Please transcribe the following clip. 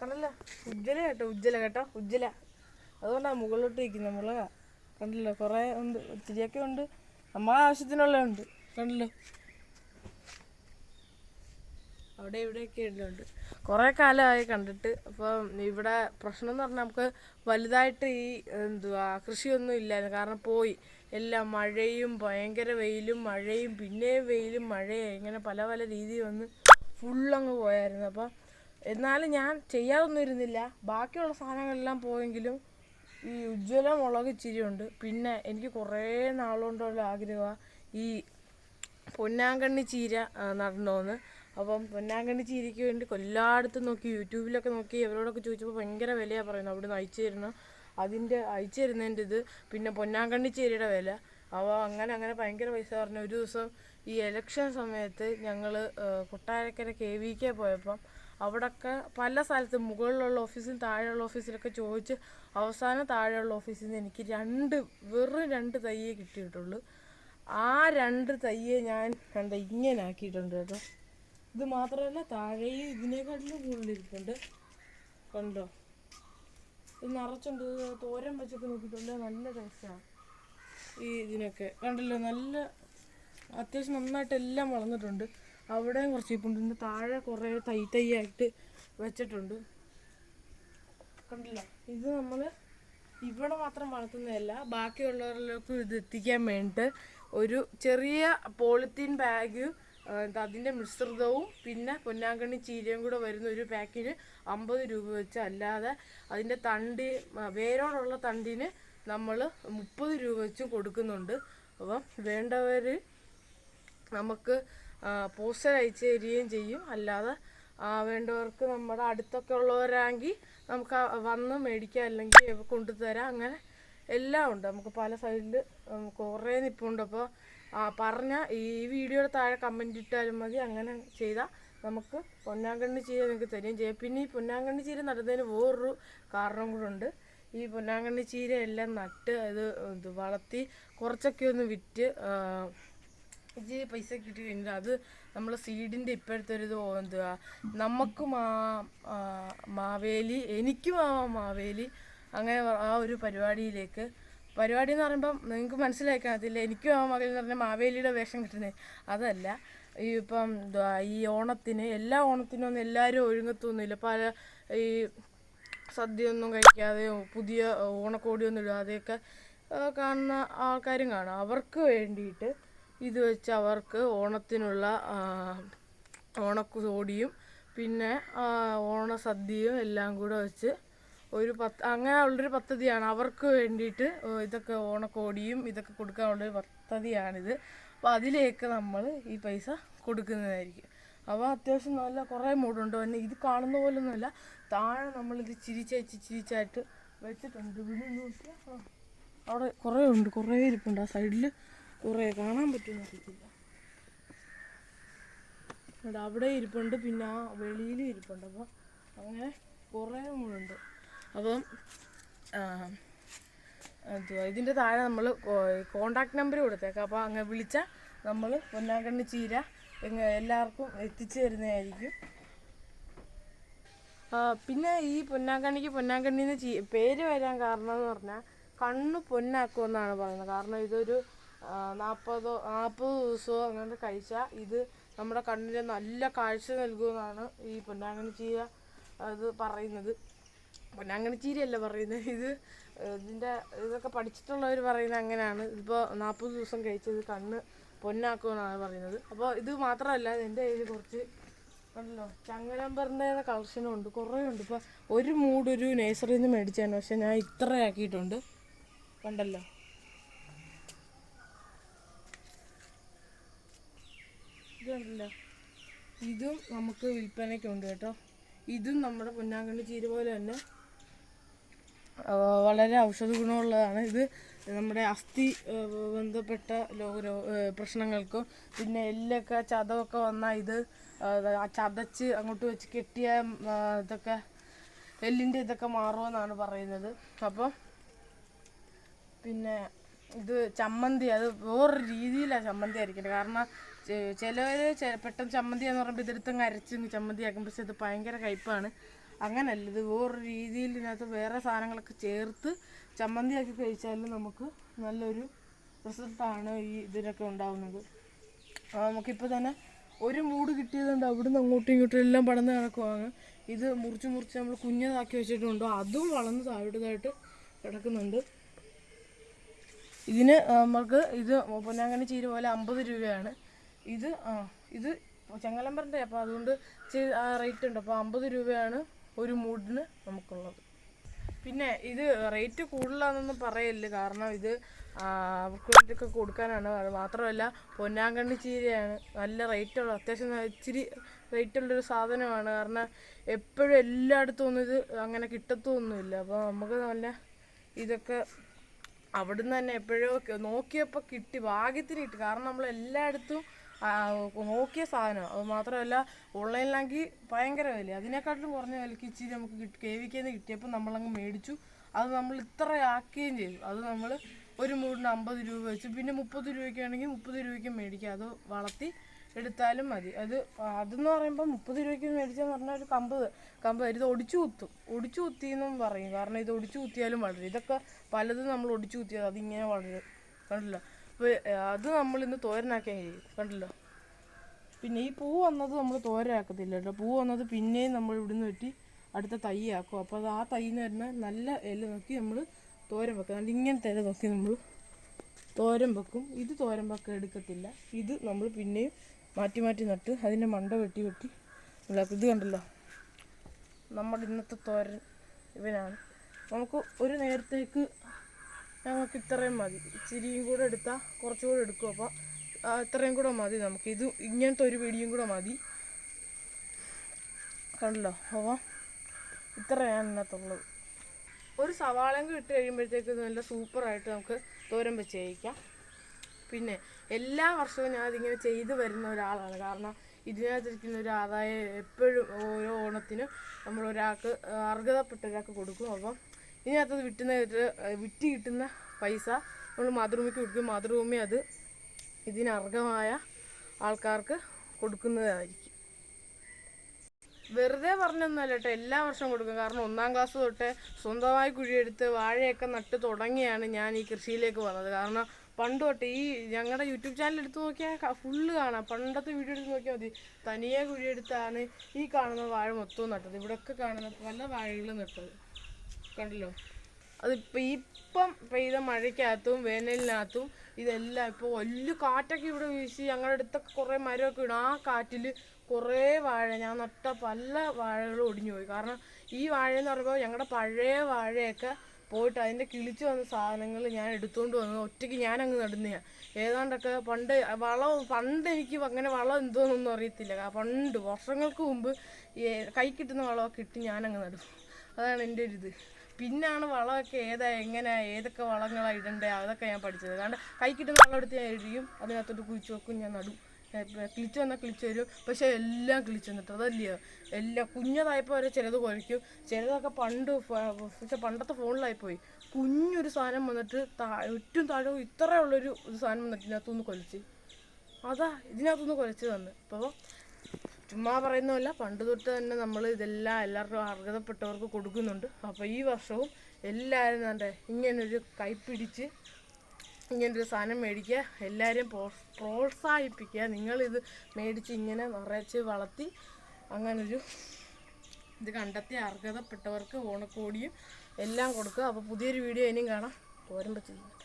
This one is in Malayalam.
കണ്ടല്ലോ? ഉജ്ജല കേട്ടോ ഉജ്ജല കേട്ടോ ഉജ്ജല അതുകൊണ്ടാണ് മുകളിലോട്ട് നിൽക്കുന്നത് മുളക കണ്ടല്ലോ കുറേ ഉണ്ട് ഒത്തിരിയൊക്കെ ഉണ്ട്. നമ്മളെ ആവശ്യത്തിനുള്ള ഉണ്ട് കണ്ടല്ലോ? അവിടെ ഇവിടെയൊക്കെ ഉണ്ട് കുറേ കാലമായി കണ്ടിട്ട്. അപ്പം ഇവിടെ പ്രശ്നം എന്ന് പറഞ്ഞാൽ നമുക്ക് വലുതായിട്ട് ഈ എന്തുവാ കൃഷിയൊന്നും ഇല്ലായിരുന്നു. കാരണം പോയി. എല്ലാം മഴയും ഭയങ്കര വെയിലും മഴയും പിന്നെയും വെയിലും മഴയും ഇങ്ങനെ പല പല രീതിയിൽ വന്ന് ഫുള്ളങ്ങ് പോയായിരുന്നു. അപ്പം എന്നാലും ഞാൻ ചെയ്യാതൊന്നും ഇരുന്നില്ല. ബാക്കിയുള്ള സാധനങ്ങളെല്ലാം പോയെങ്കിലും ഈ ഉജ്ജ്വല മുളക് ഇച്ചിരി ഉണ്ട് പിന്നെ എനിക്ക് കുറേ നാളുകൊണ്ടുള്ള ആഗ്രഹമാണ് ഈ പൊന്നാങ്കണ്ണി ചീര നടണമെന്ന് അപ്പം പൊന്നാങ്കണ്ണി ചീരയ്ക്ക് വേണ്ടി എല്ലായിടത്തും നോക്കി യൂട്യൂബിലൊക്കെ നോക്കി അവരോടൊക്കെ ചോദിച്ചപ്പോൾ ഭയങ്കര വിലയാണ് പറയുന്നത്. അവിടുന്ന് അയച്ചു തരുന്നു അതിന്റെ അയച്ചു തരുന്നതിന്റെ ഇത്. പിന്നെ പൊന്നാങ്കണ്ണി ചീരയുടെ വില. അപ്പോൾ അങ്ങനെ അങ്ങനെ ഭയങ്കര പൈസ പറഞ്ഞു. ഒരു ദിവസം ഈ എലക്ഷൻ സമയത്ത് ഞങ്ങൾ കൊട്ടാരക്കര കെ വി കെ പോയപ്പം അവിടൊക്കെ പല സ്ഥലത്തും മുകളിലുള്ള ഓഫീസിൽ താഴെയുള്ള ഓഫീസിലൊക്കെ ചോദിച്ച് അവസാനം താഴെയുള്ള ഓഫീസിൽ നിന്ന് എനിക്ക് രണ്ട് വെറും രണ്ട് തയ്യേ കിട്ടിയിട്ടുള്ളൂ. ആ രണ്ട് തയ്യെ ഞാൻ കണ്ട ഇങ്ങനെ ആക്കിയിട്ടുണ്ട് കേട്ടോ. ഇത് മാത്രമല്ല താഴെയും ഇതിനെക്കാട്ടിലും കൂടുതലിരിപ്പുണ്ട്. കണ്ടോ? ഇത് നിറച്ചുണ്ട്. തോരൻ വെച്ചൊക്കെ നോക്കിയിട്ടുണ്ട്. നല്ല ടേസ്റ്റാണ് ഈ ഇതിനൊക്കെ. കണ്ടല്ലോ? നല്ല അത്യാവശ്യം നന്നായിട്ട് എല്ലാം വളർന്നിട്ടുണ്ട്. അവിടെയും കുറച്ച് ഇപ്പുണ്ട് താഴെ കുറേ തൈ തൈയായിട്ട് വെച്ചിട്ടുണ്ട്. കണ്ടില്ല. ഇത് നമ്മൾ ഇവിടെ മാത്രം വളർത്തുന്നതല്ല ബാക്കിയുള്ളവരിലേക്കും ഇത് എത്തിക്കാൻ വേണ്ടിയിട്ട് ഒരു ചെറിയ പോളിത്തീൻ ബാഗ് അതിന്റെ മിശ്രിതവും പിന്നെ പൊന്നാങ്കണ്ണി ചീരയും കൂടെ വരുന്ന ഒരു പാക്കിന് അമ്പത് രൂപ വെച്ച് അല്ലാതെ അതിന്റെ തണ്ടി വേരോടുള്ള തണ്ടിന് നമ്മൾ മുപ്പത് രൂപ വെച്ചും കൊടുക്കുന്നുണ്ട്. അപ്പം വേണ്ടവർ നമുക്ക് പോസ്റ്റർ അയച്ചു തരികയും ചെയ്യും. അല്ലാതെ വേണ്ടവർക്ക് നമ്മുടെ അടുത്തൊക്കെ ഉള്ളവരാണെങ്കിൽ നമുക്ക് വന്ന് മേടിക്കാം അല്ലെങ്കിൽ കൊണ്ടുതരാം. അങ്ങനെ എല്ലാം ഉണ്ട്. നമുക്ക് പല സൈഡിൽ കുറേ നിൽപ്പുണ്ട് അപ്പോൾ പറഞ്ഞ ഈ വീഡിയോയുടെ താഴെ കമന്റ് ഇട്ടാലും മതി. അങ്ങനെ ചെയ്താൽ നമുക്ക് പൊന്നാങ്കണ്ണി ചീര നിങ്ങൾക്ക് തരികയും ചെയ്യാം പിന്നെ ഈ പൊന്നാങ്കണ്ണി ചീര നടുന്നതിന് വേറൊരു കാരണം കൂടെ ഈ പൊന്നാങ്കണ്ണി ചീര എല്ലാം നട്ട് അത് വളർത്തി കുറച്ചൊക്കെ ഒന്ന് വിറ്റ് ഇച്ചിരി പൈസ കിട്ടി കഴിഞ്ഞാൽ അത് നമ്മൾ സീഡിന്റെ ഇപ്പോഴത്തെ ഒരു ഇത് എന്തുവാ? നമുക്കും ആ മാവേലി എനിക്കും ആ മാവേലി അങ്ങനെ ആ ഒരു പരിപാടിയിലേക്ക്. പരിപാടി എന്ന് പറയുമ്പം നിങ്ങൾക്ക് മനസ്സിലാക്കാൻ അതില്ല എനിക്കും ആ മകൻ എന്ന് പറഞ്ഞാൽ മാവേലിയുടെ വേഷം കിട്ടുന്നത് അതല്ല ഈ ഇപ്പം ഈ ഓണത്തിന് എല്ലാ ഓണത്തിനും ഒന്നും എല്ലാവരും ഒഴുങ്ങത്തൊന്നുമില്ല പല ഈ സദ്യ ഒന്നും കഴിക്കാതെയോ പുതിയ ഓണക്കോടിയൊന്നും ഇടാതെയൊക്കെ കാണുന്ന ആൾക്കാരും കാണും. അവർക്ക് വേണ്ടിയിട്ട് ഇത് വെച്ച് അവർക്ക് ഓണത്തിനുള്ള ഓണക്കോടിയും പിന്നെ ഓണസദ്യയും എല്ലാം കൂടെ വെച്ച് ഒരു പത്ത് അങ്ങനെ ഉള്ളൊരു പദ്ധതിയാണ്. അവർക്ക് വേണ്ടിയിട്ട് ഇതൊക്കെ ഓണക്കോടിയും ഇതൊക്കെ കൊടുക്കാനുള്ളൊരു പദ്ധതിയാണിത്. അപ്പോൾ അതിലേക്ക് നമ്മൾ ഈ പൈസ കൊടുക്കുന്നതായിരിക്കും. അപ്പോൾ അത്യാവശ്യം നല്ല കുറേ മൂടുണ്ട്. പിന്നെ ഇത് കാണുന്ന പോലൊന്നുമല്ല. താഴെ നമ്മളിത് ചിരിച്ചയച്ച് ചിരിച്ചായിട്ട് വെച്ചിട്ടുണ്ട്. ഇവിടെ നോക്കിയാൽ അവിടെ കുറേ ഉണ്ട്. കുറേ ഇരിപ്പുണ്ട് ആ സൈഡിൽ കുറേ കാണാൻ പറ്റുമെന്ന് അറിയത്തില്ല. ഇവിടെ അവിടെ ഇരിപ്പുണ്ട് പിന്നെ ആ വെളിയിലും ഇരിപ്പുണ്ട്. അപ്പോൾ അങ്ങനെ കുറേ മുഴുണ്ട് അപ്പം എന്തുവാ ഇതിന്റെ താഴെ നമ്മൾ കോണ്ടാക്ട് നമ്പർ കൊടുത്തേക്കാം. അപ്പോൾ അങ്ങനെ വിളിച്ചാൽ നമ്മൾ പൊന്നാങ്കണ്ണി ചീര എല്ലാവർക്കും എത്തിച്ചു തരുന്നതായിരിക്കും. പിന്നെ ഈ പൊന്നാങ്കണ്ണിക്ക് പൊന്നാങ്കണ്ണിന്ന് ചീ പേര് വരാൻ കാരണം എന്ന് പറഞ്ഞാൽ കണ്ണ് പൊന്നാക്കുമെന്നാണ് പറയുന്നത്. കാരണം ഇതൊരു നാൽപ്പതോ നാൽപ്പത് ദിവസമോ അങ്ങനെ കഴിച്ചാൽ ഇത് നമ്മുടെ കണ്ണിന് നല്ല കാഴ്ച നൽകുമെന്നാണ് ഈ പൊന്നാങ്കണ്ണി ചീര അത് പറയുന്നത്. പൊന്നാങ്കണ്ണി ചീരയല്ല പറയുന്നത്. ഇത് ഇതിന്റെ ഇതൊക്കെ പഠിച്ചിട്ടുള്ളവർ പറയുന്നത് അങ്ങനെയാണ്. ഇതിപ്പോൾ നാൽപ്പത് ദിവസം കഴിച്ചത് കണ്ണ് പൊന്നാക്കുമെന്നാണ് പറയുന്നത്. അപ്പോൾ ഇത് മാത്രമല്ല എന്റെ കയ്യിൽ കുറച്ച് ഉണ്ടല്ലോ ചങ്ങനമ്പറിന്റെ കളക്ഷനും ഉണ്ട് കുറേ ഉണ്ട് ഇപ്പോൾ ഒരു മൂടൊരു നേഴ്സറിയിൽ നിന്ന് മേടിച്ചാണ് പക്ഷെ ഞാൻ ഇത്ര ആക്കിയിട്ടുണ്ട് കണ്ടല്ലോ കണ്ടല്ലോ ഇതും നമുക്ക് വിൽപ്പനയ്ക്കുണ്ട് കേട്ടോ. ഇതും നമ്മുടെ പൊന്നാങ്കണ്ണി ചീര പോലെ തന്നെ വളരെ ഔഷധ ഗുണമുള്ളതാണ്. ഇത് നമ്മുടെ അസ്ഥി ബന്ധപ്പെട്ട പ്രശ്നങ്ങൾക്കും പിന്നെ എല്ലൊക്കെ ചതവൊക്കെ വന്നാൽ ഇത് ചതച്ച് അങ്ങോട്ട് വെച്ച് കെട്ടിയ ഇതൊക്കെ എല്ലിന്റെ ഇതൊക്കെ മാറുമെന്നാണ് പറയുന്നത്. അപ്പോൾ പിന്നെ ഇത് ചമ്മന്തി അത് വേറൊരു രീതിയിലാണ് ചമ്മന്തി അരിക്കുന്നത് കാരണം ചിലവർ പെട്ടെന്ന് ചമ്മന്തി എന്ന് പറയുമ്പോൾ ഇതെടുത്തങ്ങ് അരച്ച് ചമ്മന്തി ആക്കുമ്പോൾ പക്ഷെ ഇത് ഭയങ്കര കയ്പ്പാണ് അങ്ങനല്ല ഇത് വേറൊരു രീതിയിൽ ഇതിനകത്ത് വേറെ സാധനങ്ങളൊക്കെ ചേർത്ത് ചമ്മന്തിയാക്കി കഴിച്ചാൽ നമുക്ക് നല്ലൊരു റിസൾട്ടാണ് ഈ ഇതിനൊക്കെ ഉണ്ടാവുന്നത്. നമുക്കിപ്പോൾ തന്നെ ഒരു മൂട് കിട്ടിയതുകൊണ്ട് അവിടുന്ന് അങ്ങോട്ടും ഇങ്ങോട്ടും എല്ലാം പടന്ന് കിടക്കുവാണ്. ഇത് മുറിച്ച് മുറിച്ച് നമ്മൾ കുഞ്ഞതാക്കി വെച്ചിട്ടുണ്ടോ. അതും വളർന്ന് താഴോട്ടതായിട്ട് കിടക്കുന്നുണ്ട്. ഇതിന് നമുക്ക് ഇത് പൊന്നാങ്കണ്ണി ചീര പോലെ അമ്പത് രൂപയാണ്. ഇത് ആ ഇത് ചെങ്ങലമ്പറിന്റെ അപ്പോൾ അതുകൊണ്ട് റേറ്റ് ഉണ്ട്. അപ്പോൾ അമ്പത് രൂപയാണ് ഒരു മൂടിന് നമുക്കുള്ളത്. പിന്നെ ഇത് റേറ്റ് കൂടുതലാണെന്നൊന്നും പറയല്ല. കാരണം ഇത് ആ, അവർക്ക് വേണ്ടിയൊക്കെ കൊടുക്കാനാണ്. മാത്രമല്ല പൊന്നാങ്കണ്ണി ചീരയാണ്. നല്ല റേറ്റുള്ള അത്യാവശ്യം ഇച്ചിരി റേറ്റുള്ളൊരു സാധനമാണ്. കാരണം എപ്പോഴും എല്ലായിടത്തും ഒന്നും ഇത് അങ്ങനെ കിട്ടത്തൊന്നുമില്ല. അപ്പോൾ നമുക്ക് നല്ല ഇതൊക്കെ അവിടുന്ന് തന്നെ എപ്പോഴോ നോക്കിയപ്പോൾ കിട്ടി ഭാഗ്യത്തിന് കിട്ടി. കാരണം നമ്മൾ എല്ലായിടത്തും ആ, നോക്കിയ സാധനം. അത് മാത്രമല്ല ഓൺലൈനിലാണെങ്കിൽ ഭയങ്കര വില അതിനെക്കാട്ടിലും കുറഞ്ഞ വിലക്ക് ഇച്ചിരി നമുക്ക് കെ വിക്കേന്ന് കിട്ടിയപ്പോൾ നമ്മളങ്ങ് മേടിച്ചു. അത് നമ്മൾ ഇത്ര ആക്കുകയും ചെയ്തു. അത് നമ്മൾ ഒരു മൂടിന് അമ്പത് രൂപ വെച്ച്. പിന്നെ മുപ്പത് രൂപയ്ക്ക് ആണെങ്കിൽ മുപ്പത് രൂപയ്ക്ക് മേടിക്കുക അത് വളർത്തി എടുത്താലും മതി. അത് അതെന്ന് പറയുമ്പോൾ മുപ്പത് രൂപയ്ക്ക് മേടിച്ചെന്ന് പറഞ്ഞാൽ ഒരു കമ്പ് കമ്പ്. ഇത് ഒടിച്ചു കുത്തും. ഒടിച്ചു കുത്തി എന്നും പറയും. കാരണം ഇത് ഒടിച്ചു കുത്തിയാലും വളരും. ഇതൊക്കെ പലതും നമ്മൾ ഒടിച്ചു കുത്തിയത് അതിങ്ങനെ വളരും. കണ്ടല്ലോ? അത് നമ്മൾ ഇന്ന് തോരനാക്കാൻ കഴിയും കണ്ടല്ലോ? പിന്നെ ഈ പൂ വന്നത് നമ്മൾ തോരനാക്കത്തില്ല കേട്ടോ പൂ വന്നത് പിന്നെയും നമ്മൾ ഇവിടുന്ന് വെട്ടി അടുത്ത തൈ ആക്കും അപ്പോൾ അത് ആ തൈന്ന് വരുന്ന നല്ല ഇല നോക്കി നമ്മൾ തോരൻ വെക്കും. അതുകൊണ്ട് ഇങ്ങനത്തെ ഇല നോക്കി നമ്മൾ തോരൻ വെക്കും. ഇത് തോരൻ വെക്കാൻ എടുക്കത്തില്ല. ഇത് നമ്മൾ പിന്നെയും മാറ്റി മാറ്റി നട്ട് അതിന്റെ മണ്ട വെട്ടി വെട്ടി ഉണ്ടാക്കും ഇത് കണ്ടല്ലോ? നമ്മുടെ ഇന്നത്തെ തോരൻ ഇവനാണ്. നമുക്ക് ഒരു നേരത്തേക്ക് ഞങ്ങൾക്ക് ഇത്രയും മതി. ഇച്ചിരിയും കൂടെ എടുത്താൽ കുറച്ചുകൂടെ എടുക്കും അപ്പോൾ ഇത്രയും കൂടെ മതി നമുക്ക്. ഇത് ഇങ്ങനത്തെ ഒരു പിടിയും കൂടെ മതി. കണ്ടല്ലോ അപ്പോൾ ഇത്രയാണ് ഇന്നത്തുള്ളത് ഒരു സവാളയും ഇട്ട് കഴിയുമ്പോഴത്തേക്ക് നല്ല സൂപ്പറായിട്ട് നമുക്ക് തോരൻ വെച്ച് കഴിക്കാം. പിന്നെ എല്ലാ വർഷവും ഞാൻ അതിങ്ങനെ ചെയ്തു വരുന്ന ഒരാളാണ്. കാരണം ഇതിനകത്തിരിക്കുന്ന ഒരു ആദായം എപ്പോഴും ഓരോ ഓണത്തിനും നമ്മൾ ഒരാൾക്ക് അർഹതപ്പെട്ട ഒരാൾക്ക് കൊടുക്കും. അപ്പം ഇതിനകത്ത് ഒരു, വിറ്റ് കിട്ടുന്ന പൈസ നമ്മൾ മാതൃഭൂമിക്ക് കൊടുക്കും. മാതൃഭൂമി അത് ഇതിനർഹമായ ആൾക്കാർക്ക് കൊടുക്കുന്നതായിരിക്കും. വെറുതെ പറഞ്ഞൊന്നുമല്ല കേട്ടോ എല്ലാ വർഷവും കൊടുക്കും. കാരണം ഒന്നാം ക്ലാസ് തൊട്ട് സ്വന്തമായി കുഴിയെടുത്ത് വാഴയൊക്കെ നട്ട് തുടങ്ങിയാണ് ഞാൻ ഈ കൃഷിയിലേക്ക് വന്നത്. കാരണം പണ്ട് തൊട്ട് ഈ ഞങ്ങളുടെ യൂട്യൂബ് ചാനൽ എടുത്ത് നോക്കിയാൽ ഫുള്ള് കാണാം. പണ്ടത്തെ വീഡിയോ എടുത്ത് നോക്കിയാൽ മതി. തനിയെ കുഴിയെടുത്താണ് ഈ കാണുന്ന വാഴ മൊത്തവും നട്ടത്. ഇവിടെയൊക്കെ കാണുന്ന പല വാഴകളും നട്ടത്. കണ്ടല്ലോ? അതിപ്പോൾ ഇപ്പം പെയ്ത മഴയ്ക്കകത്തും വേനലിനകത്തും ഇതെല്ലാം ഇപ്പോൾ വലിയ കാറ്റൊക്കെ ഇവിടെ വീശി ഞങ്ങളുടെ അടുത്തൊക്കെ കുറേ മരമൊക്കെ ഇടും. ആ കാറ്റിൽ കുറേ വാഴ ഞാൻ നട്ട പല വാഴകളും ഒടിഞ്ഞു പോയി. കാരണം ഈ വാഴ എന്ന് പറയുമ്പോൾ ഞങ്ങളുടെ പഴയ വാഴയൊക്കെ പോയിട്ട് അതിന്റെ കിളിച്ചു വന്ന സാധനങ്ങൾ ഞാൻ എടുത്തുകൊണ്ട് വന്നു ഒറ്റയ്ക്ക് ഞാൻ അങ്ങ് നടുന്നതാണ് ഏതാണ്ടൊക്കെ പണ്ട് വളം പണ്ട് എനിക്ക് അങ്ങനെ വളം എന്തോന്നൊന്നും അറിയത്തില്ല. പണ്ട് വർഷങ്ങൾക്ക് മുമ്പ് കൈ കിട്ടുന്ന വളമൊക്കെ ഇട്ട് ഞാനങ്ങ് നടും. അതാണ് എന്റെ ഒരു ഇത് പിന്നാണ് വളമൊക്കെ ഏതാ എങ്ങനെ ഏതൊക്കെ വളങ്ങളാണ് ഇടണ്ടേ അതൊക്കെ ഞാൻ പഠിച്ചത്. കാരണം കൈ കിട്ടുന്ന വളം ഞാൻ എഴുതിയും അതിനകത്തോട്ട് കുഴിച്ചു വെക്കും ഞാൻ നടും. കിളിച്ച് വന്നാൽ കിളിച്ച് വരും പക്ഷേ എല്ലാം കിളിച്ച് വന്നിട്ട് അതല്ലയോ? എല്ലാം കുഞ്ഞതായപ്പോൾ വരെ ചിലത് കുഴയ്ക്കും ചിലതൊക്കെ പണ്ട് പക്ഷെ പണ്ടത്തെ ഫോണിലായിപ്പോയി. കുഞ്ഞൊരു സാധനം വന്നിട്ട് താ ഏറ്റവും താഴെ ഇത്രയുള്ളൊരു സാധനം വന്നിട്ട് ഇതിനകത്തുനിന്ന് കൊലിച്ച്. അതാ ഇതിനകത്തുനിന്ന് കുഴച്ച് തന്നെ. അപ്പോൾ ചുമ്മാ പറയുന്നതല്ല പണ്ട് തൊട്ട് തന്നെ നമ്മൾ ഇതെല്ലാം എല്ലാവർക്കും അർഹതപ്പെട്ടവർക്ക് കൊടുക്കുന്നുണ്ട്. അപ്പോൾ ഈ വർഷവും എല്ലാവരും തന്നെ ഇങ്ങനൊരു കൈപ്പിടിച്ച് ഇങ്ങനൊരു സാധനം മേടിക്കുക എല്ലാവരും പ്രോ- പ്രോത്സാഹിപ്പിക്കുക. നിങ്ങളിത് മേടിച്ച് ഇങ്ങനെ നിറച്ച് വളർത്തി അങ്ങനൊരു ഇത് കണ്ടെത്തി അർഹതപ്പെട്ടവർക്ക് ഓണക്കോടിയും എല്ലാം കൊടുക്കുക. അപ്പോൾ പുതിയൊരു വീഡിയോ ഇനിയും കാണാം. പോരുമ്പോൾ വെച്ച്